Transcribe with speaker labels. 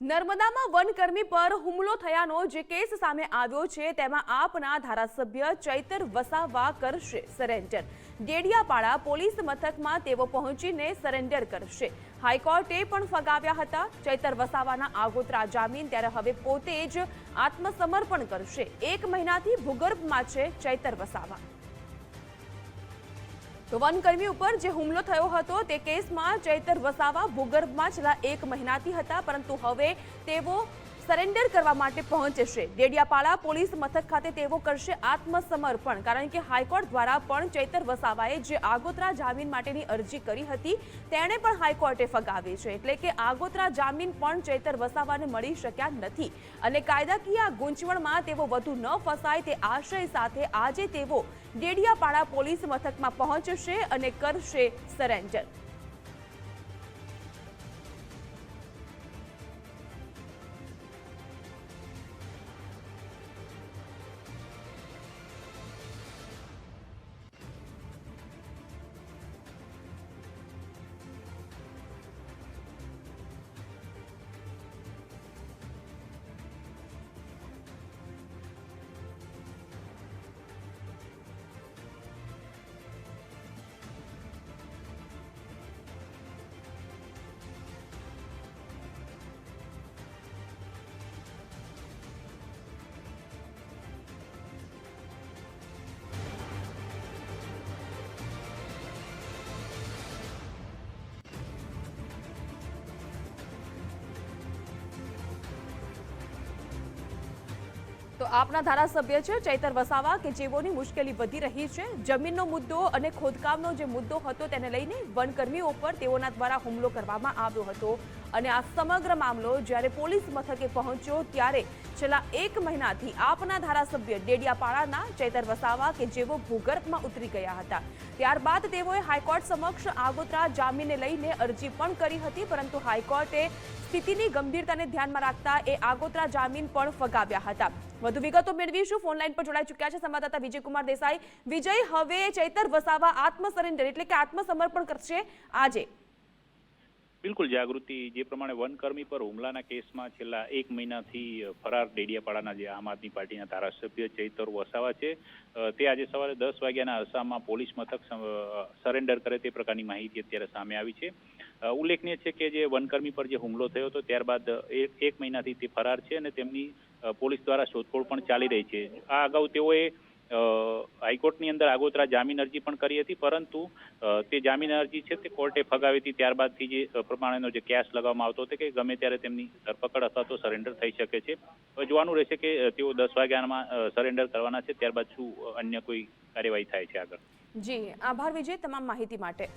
Speaker 1: નર્મદામાં વનકર્મી પર હુમલો થયાનો જે કેસ સામે આવ્યો છે, તેમાં આપના ધારાસભ્ય ચૈતર વસાવા કરશે સરેન્ડર. ડેડિયાપાડા પોલીસ મથકમાં તેઓ પહોંચીને સરેન્ડર કરશે. હાઈકોર્ટે પણ ફગાવ્યા હતા. ચૈતર વસાવાના આગોતરા જામીન ત્યારે હવે પોતે જ આત્મસમર્પણ કરશે. એક મહિનાથી ભૂગર્ભમાં છે ચૈતર વસાવા. વનકર્મી ઉપર જે હુમલો થયો હતો તે કેસમાં ચૈતર વસાવા ભૂગર્ભમાં છેલ્લા એક મહિનાથી હતા, પરંતુ હવે તેઓ સરેન્ડર કરવા માટે પહોંચશે. ડેડિયાપાડા પોલીસ મથક ખાતે તેઓ કરશે આત્મસમર્પણ, કારણ કે હાઈકોર્ટ દ્વારા પણ ચૈતર વસાવાએ જે આગોતરા જામીન માટેની અરજી કરી હતી, તેણે પણ હાઈકોર્ટે ફગાવી છે. એટલે કે આગોતરા જામીન પણ ચૈતર વસાવાને મળી શક્યા નથી. અને કાયદાકીય ગૂંચવણમાં તેઓ વધુ ન ફસાય તે આશય સાથે આજે તેઓ ડેડિયાપાડા પોલીસ મથકમાં પહોંચશે અને કરશે સરેન્ડર. તો આપના ધારાસભ્ય છે ચૈતર વસાવા કે જેઓની મુશ્કેલી વધી રહી છે. જમીનનો મુદ્દો અને ખોદકામનો જે મુદ્દો હતો તેને લઈને વનકર્મીઓ પર તેઓના દ્વારા હુમલો કરવામાં આવ્યો હતો. અને આ સમગ્ર મામલો જ્યારે પોલીસ મથકે પહોંચ્યો ત્યારે છેલ્લા એક મહિનાથી આપના ધારાસભ્ય ડેડિયાપાડાના ચૈતર વસાવા કે જેઓ ભૂગર્ભમાં ઉતરી ગયા હતા. ત્યારબાદ તેઓએ હાઈકોર્ટ સમક્ષ આગોતરા જામીનને લઈને અરજી પણ કરી હતી, પરંતુ હાઈકોર્ટે સ્થિતિની ગંભીરતાને ધ્યાનમાં રાખતા એ આગોતરા જામીન પણ ફગાવ્યા હતા. વધુ વિગતો મેળવીશું. ફોન લાઈન પર જોડાઈ ચૂક્યા છે સંવાદદાતા વિજયકુમાર દેસાઈ. વિજય, હવે ચૈતર વસાવા આત્મ સરેન્ડર એટલે કે આત્મસમર્પણ કરશે આજે.
Speaker 2: બિલકુલ, જાગૃતિ જે પ્રમાણે વનકર્મી પર હુમલાના કેસમાં છેલ્લા એક મહિનાથી ફરાર ડેડિયાપાડાના જે આમ આદમી પાર્ટીના ધારાસભ્ય ચૈતર વસાવા છે તે આજે સવારે દસ વાગ્યાના અરસામાં પોલીસ મથક સરેન્ડર કરે તે પ્રકારની માહિતી અત્યારે સામે આવી છે. ઉલ્લેખનીય છે કે જે વનકર્મી પર જે હુમલો થયો હતો, ત્યારબાદ એક મહિનાથી તે ફરાર છે અને તેમની પોલીસ દ્વારા શોધખોળ પણ ચાલી રહી છે. આ અગાઉ તેઓએ હાઈકોર્ટની અંદર આગોતરા જામીન અરજી પણ કરી હતી, પરંતુ તે જામીન અરજી છે તે કોર્ટે ફગાવી હતી, ત્યારબાદથી જે પ્રમાણેનો જે કેસ લગાવવામાં આવતો હતો કે ગમે ત્યારે તેમની ધરપકડ અથવા તો સરેન્ડર થઈ શકે છે. જોવાનું રહેશે કે તેઓ દસ વાગ્યામાં સરેન્ડર કરવાના છે, ત્યારબાદ શું અન્ય કોઈ કાર્યવાહી થાય છે આગળ.
Speaker 1: જી, આભાર વિજય, તમામ માહિતી માટે.